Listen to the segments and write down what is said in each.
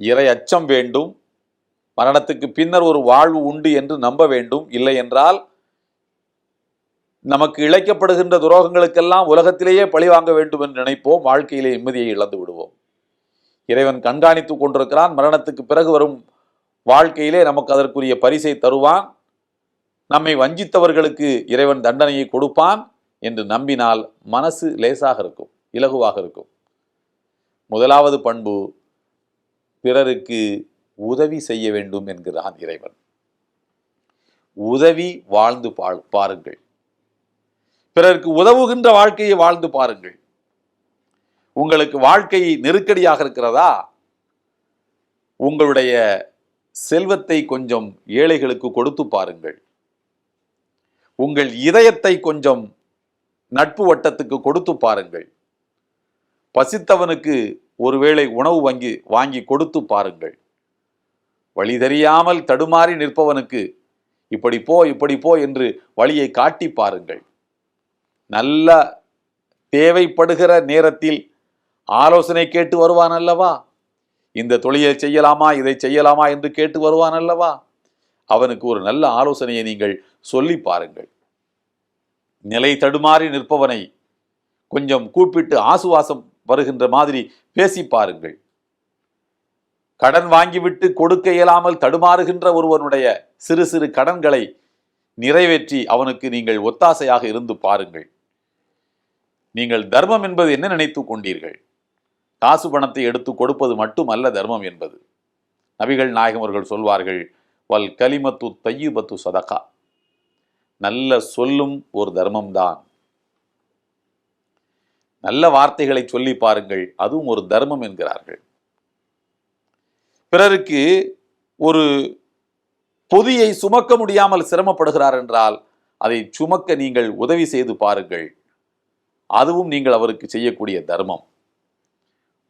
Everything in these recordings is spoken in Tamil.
இறை அச்சம் வேண்டும். மரணத்துக்கு பின்னர் ஒரு வாழ்வு உண்டு என்று நம்ப வேண்டும். இல்லை என்றால் நமக்கு இழைக்கப்படுகின்ற துரோகங்களுக்கெல்லாம் உலகத்திலேயே பழிவாங்க வேண்டும் என்று நினைப்போம். வாழ்க்கையிலே நிம்மதியை இழந்து விடுவோம். இறைவன் கண்காணித்துக் கொண்டிருக்கிறான். மரணத்துக்கு பிறகு வரும் வாழ்க்கையிலே நமக்கு அதற்குரிய பரிசை தருவான். நம்மை வஞ்சித்தவர்களுக்கு இறைவன் தண்டனையை கொடுப்பான் என்று நம்பினால் மனசு லேசாக இருக்கும் இலகுவாக இருக்கும். முதலாவது பண்பு பிறருக்கு உதவி செய்ய வேண்டும் என்கிறான் இறைவன். உதவி வாழ்ந்து பாருங்கள். பிறருக்கு உதவுகின்ற வாழ்க்கையை வாழ்ந்து பாருங்கள். உங்களுக்கு வாழ்க்கை நெருக்கடியாக இருக்கிறதா? உங்களுடைய செல்வத்தை கொஞ்சம் ஏழைகளுக்கு கொடுத்து பாருங்கள். உங்கள் இதயத்தை கொஞ்சம் நட்பு வட்டத்துக்கு கொடுத்து பாருங்கள். பசித்தவனுக்கு ஒருவேளை உணவு வங்கி வாங்கி கொடுத்து பாருங்கள். வழி தெரியாமல் தடுமாறி நிற்பவனுக்கு இப்படி போ இப்படி போ என்று வழியை காட்டி பாருங்கள். நல்ல தேவைப்படுகிற நேரத்தில் ஆலோசனை கேட்டு வருவான் அல்லவா? இந்த தொழிலை செய்யலாமா இதை செய்யலாமா என்று கேட்டு வருவான் அல்லவா? அவனுக்கு ஒரு நல்ல ஆலோசனையை நீங்கள் சொல்லி பாருங்கள். நிலை தடுமாறி நிற்பவனை கொஞ்சம் கூப்பிட்டு ஆசுவாசம் வருகின்ற மாதிரி பேசி பாருங்கள். கடன் வாங்கிவிட்டு கொடுக்க இயலாமல் தடுமாறுகின்ற ஒருவனுடைய சிறு சிறு கடன்களை நிறைவேற்றி அவனுக்கு நீங்கள் ஒத்தாசையாக இருந்து பாருங்கள். நீங்கள் தர்மம் என்பது என்ன நினைத்து கொண்டீர்கள்? காசு பணத்தை எடுத்து கொடுப்பது மட்டுமல்ல தர்மம் என்பது. நபிகள் நாயகம் அவர்கள் சொல்வார்கள் வல் கலிமத்து தையுபத்து சதகா. நல்ல சொல்லும் ஒரு தர்மம்தான். நல்ல வார்த்தைகளை சொல்லி பாருங்கள். அதுவும் ஒரு தர்மம் என்கிறார்கள். பிறருக்கு ஒரு பொதியை சுமக்க முடியாமல் சிரமப்படுகிறார் என்றால் அதை சுமக்க நீங்கள் உதவி செய்து பாருங்கள். அதுவும் நீங்கள் அவருக்கு செய்யக்கூடிய தர்மம்.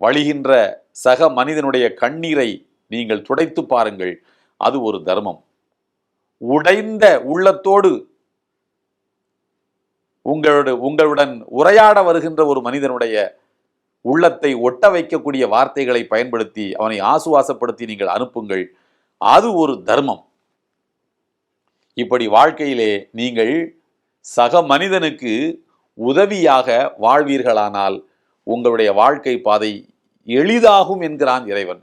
வழிகின்ற சக மனிதனுடைய கண்ணீரை நீங்கள் துடைத்து பாருங்கள். அது ஒரு தர்மம். உடைந்த உள்ளத்தோடு உங்களோட உங்களுடன் உரையாட வருகின்ற ஒரு மனிதனுடைய உள்ளத்தை ஒட்ட வைக்கக்கூடிய வார்த்தைகளை பயன்படுத்தி அவனை ஆசுவாசப்படுத்தி நீங்கள் அனுப்புங்கள். அது ஒரு தர்மம். இப்படி வாழ்க்கையிலே நீங்கள் சக மனிதனுக்கு உதவியாக வாழ்வீர்களானால் உங்களுடைய வாழ்க்கை பாதை எளிதாகும் என்கிறான் இறைவன்.